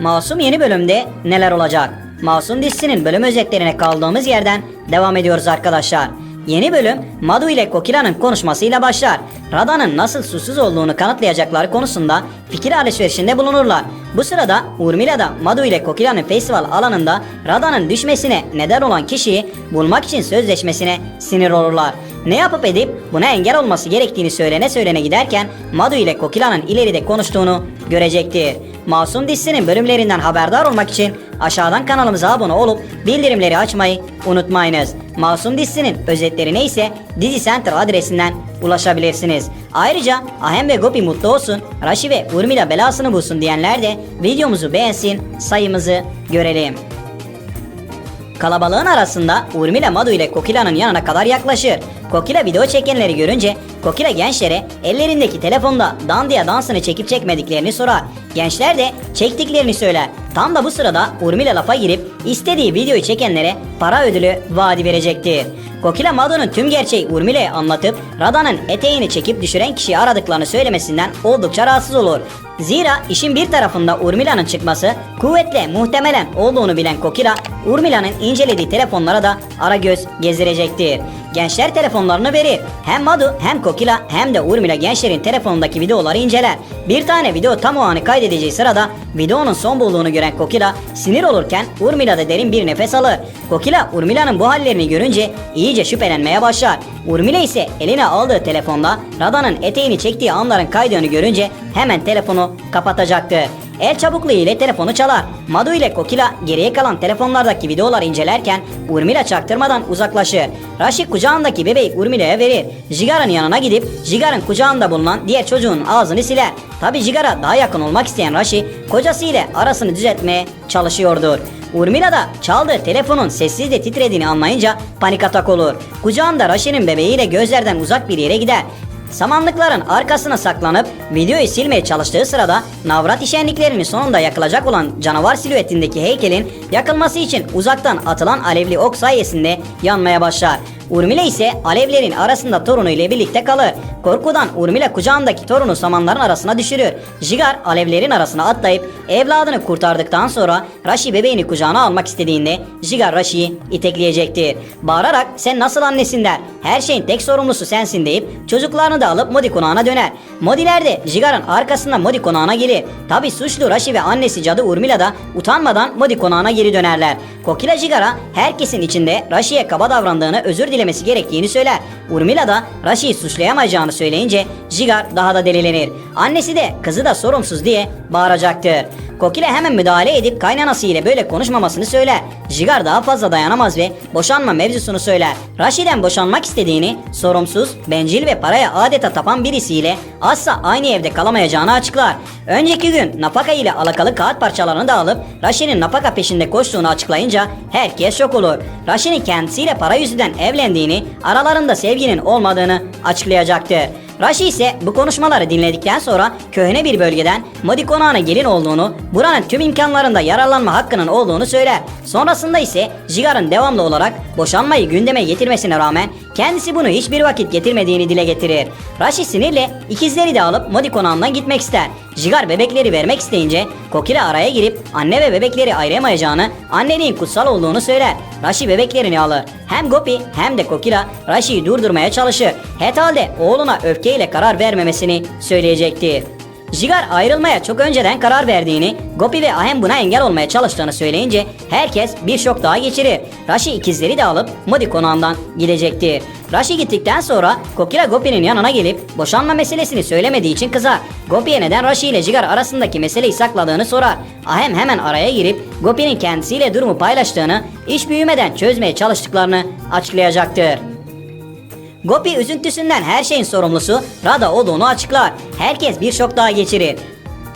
Masum yeni bölümde neler olacak? Masum dizisinin bölüm özetlerine kaldığımız yerden devam ediyoruz arkadaşlar. Yeni bölüm Madu ile Kokila'nın konuşmasıyla başlar. Rada'nın nasıl suçsuz olduğunu kanıtlayacakları konusunda fikir alışverişinde bulunurlar. Bu sırada Urmila da Madu ile Kokila'nın festival alanında Rada'nın düşmesine neden olan kişiyi bulmak için sözleşmesine sinir olurlar. Ne yapıp edip buna engel olması gerektiğini söylene söylene giderken Madu ile Kokila'nın ileride konuştuğunu görecektir. Masum dizisinin bölümlerinden haberdar olmak için aşağıdan kanalımıza abone olup bildirimleri açmayı unutmayınız. Masum dizisinin özetlerine ise Dizi Center adresinden ulaşabilirsiniz. Ayrıca Ahem ve Gopi mutlu olsun, Rashi ve Urmila belasını bulsun diyenler de videomuzu beğensin, sayımızı görelim. Kalabalığın arasında Urmila Madu ile Kokila'nın yanına kadar yaklaşır. Kokila video çekenleri görünce Kokila gençlere ellerindeki telefonda dandiya dansını çekip çekmediklerini sorar. Gençler de çektiklerini söyler. Tam da bu sırada Urmila lafa girip istediği videoyu çekenlere para ödülü vaadi verecektir. Kokila Madu'nun tüm gerçeği Urmila'ya anlatıp Rada'nın eteğini çekip düşüren kişiyi aradıklarını söylemesinden oldukça rahatsız olur. Zira işin bir tarafında Urmila'nın çıkması kuvvetle muhtemelen olduğunu bilen Kokila, Urmila'nın incelediği telefonlara da ara göz gezdirecektir. Gençler telefonlarını verir. Hem Madu hem Kokila hem de Urmila gençlerin telefonundaki videoları inceler. Bir tane video tam o anı kaydedeceği sırada videonun son bulduğunu gören Kokila sinir olurken Urmila da derin bir nefes alır. Kokila Urmila'nın bu hallerini görünce iyice şüphelenmeye başlar. Urmila ise eline aldığı telefonla Rada'nın eteğini çektiği anların kaydını görünce hemen telefonu kapatacaktır. El çabukluğu ile telefonu çalar. Madu ile Kokila geriye kalan telefonlardaki videoları incelerken Urmila çaktırmadan uzaklaşır. Raşi kucağındaki bebeği Urmila'ya verir. Jigar'ın yanına gidip Jigar'ın kucağında bulunan diğer çocuğun ağzını siler. Tabi Jigar'a daha yakın olmak isteyen Raşi kocası ile arasını düzeltmeye çalışıyordur. Urmila da çaldığı telefonun sessiz de titrediğini anlayınca panik atak olur. Kucağında Raşi'nin bebeğiyle gözlerden uzak bir yere gider. Samanlıkların arkasına saklanıp videoyu silmeye çalıştığı sırada Navrat şenliklerini sonunda yakılacak olan canavar silüetindeki heykelin yakılması için uzaktan atılan alevli ok sayesinde yanmaya başlar. Urmila ise alevlerin arasında torunu ile birlikte kalır. Korkudan Urmila kucağındaki torunu samanların arasına düşürür. Jigar alevlerin arasına atlayıp evladını kurtardıktan sonra Rashi bebeğini kucağına almak istediğinde Jigar Rashi'yi itekleyecektir. Bağırarak sen nasıl annesin der. Her şeyin tek sorumlusu sensin deyip çocuklarını da alıp Modi konağına döner. Modiler de Jigar'ın arkasından Modi konağına gelir. Tabi suçlu Rashi ve annesi cadı Urmila da utanmadan Modi konağına geri dönerler. Kokila Jigar'a herkesin içinde Rashi'ye kaba davrandığını özür dilemesi gerektiğini söyler. Urmila da Rashi'yi suçlayamayacağını söyleyince Jigar daha da delilenir. Annesi de kızı da sorumsuz diye bağıracaktır. Kokile hemen müdahale edip kaynanası ile böyle konuşmamasını söyler. Jigar daha fazla dayanamaz ve boşanma mevzusunu söyler. Rashi'den boşanmak istediğini, sorumsuz, bencil ve paraya adeta tapan birisiyle asla aynı evde kalamayacağını açıklar. Önceki gün Napaka ile alakalı kağıt parçalarını da alıp Rashi'nin Napaka peşinde koştuğunu açıklayınca herkes şok olur. Rashi'nin kendisiyle para yüzünden evlendiğini, aralarında sevginin olmadığını açıklayacaktır. Rashi ise bu konuşmaları dinledikten sonra köhne bir bölgeden Modi konağına gelin olduğunu, buranın tüm imkanlarında yararlanma hakkının olduğunu söyler. Sonrasında ise Jigar'ın devamlı olarak boşanmayı gündeme getirmesine rağmen kendisi bunu hiçbir vakit getirmediğini dile getirir. Rashi sinirle ikizleri de alıp Modi konağından gitmek ister. Jigar bebekleri vermek isteyince Kokila araya girip anne ve bebekleri ayıramayacağını, anneliğin kutsal olduğunu söyler. Rashi bebeklerini alır. Hem Gopi hem de Kokila Rashi'yi durdurmaya çalışır. Herhalde oğluna öfkeyle karar vermemesini söyleyecektir. Jigar ayrılmaya çok önceden karar verdiğini, Gopi ve Ahem buna engel olmaya çalıştığını söyleyince herkes bir şok daha geçirir. Rashi ikizleri de alıp Modi konağından gidecektir. Rashi gittikten sonra Kokila Gopi'nin yanına gelip boşanma meselesini söylemediği için kızar. Gopi'ye neden Rashi ile Jigar arasındaki meseleyi sakladığını sorar. Ahem hemen araya girip Gopi'nin kendisiyle durumu paylaştığını, iş büyümeden çözmeye çalıştıklarını açıklayacaktır. Gopi üzüntüsünden her şeyin sorumlusu Rada olduğunu açıklar. Herkes bir şok daha geçirir.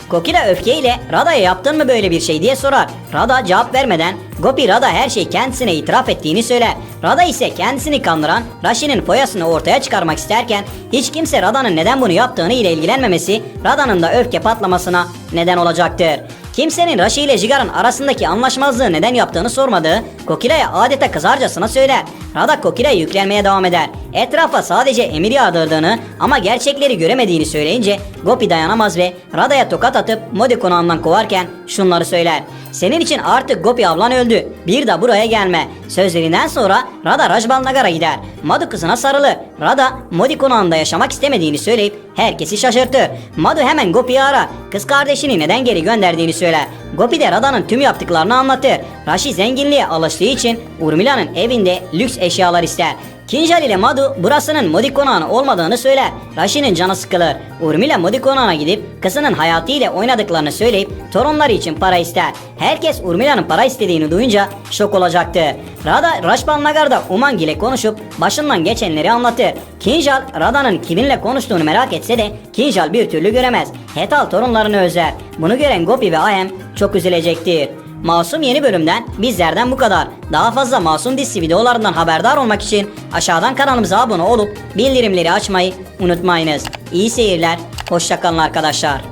Kokila öfkeyle Rada'ya yaptın mı böyle bir şey diye sorar. Rada cevap vermeden Gopi Rada her şeyi kendisine itiraf ettiğini söyler. Rada ise kendisini kandıran Rashi'nin foyasını ortaya çıkarmak isterken hiç kimse Rada'nın neden bunu yaptığını ile ilgilenmemesi Rada'nın da öfke patlamasına neden olacaktır. Kimsenin Rashi ile Jigar'ın arasındaki anlaşmazlığı neden yaptığını sormadığı Kokila'ya adeta kızarcasına söyler. Rada Kokila'ya yüklenmeye devam eder. Etrafa sadece emir yağdırdığını ama gerçekleri göremediğini söyleyince Gopi dayanamaz ve Rada'ya tokat atıp Modi konağından kovarken şunları söyler. Senin için artık Gopi ablan öldü. Bir de buraya gelme. Sözlerinden sonra Rada Rajbal Nagar'a gider. Madu kızına sarılır. Rada Modi konağında yaşamak istemediğini söyleyip herkesi şaşırtır. Madu hemen Gopi'yi arar. Kız kardeşini neden geri gönderdiğini söyler. Gopi de Rada'nın tüm yaptıklarını anlatır. Rashi zenginliğe alıştığı için Urmila'nın evinde lüks eşyalar ister. Kinjal ile Madu burasının Modi konağının olmadığını söyler. Rashi'nin canı sıkılır. Urmila Modi konağına gidip kızının hayatıyla oynadıklarını söyleyip torunları için para ister. Herkes Urmila'nın para istediğini duyunca şok olacaktı. Rada Rajpal Nagar'da Umang ile konuşup başından geçenleri anlatır. Kinjal Rada'nın kiminle konuştuğunu merak etse de Kinjal bir türlü göremez. Hetal torunlarını özler. Bunu gören Gopi ve Ahem çok üzülecektir. Masum yeni bölümden bizlerden bu kadar. Daha fazla Masum dizisi videolarından haberdar olmak için aşağıdan kanalımıza abone olup bildirimleri açmayı unutmayınız. İyi seyirler, hoşçakalın arkadaşlar.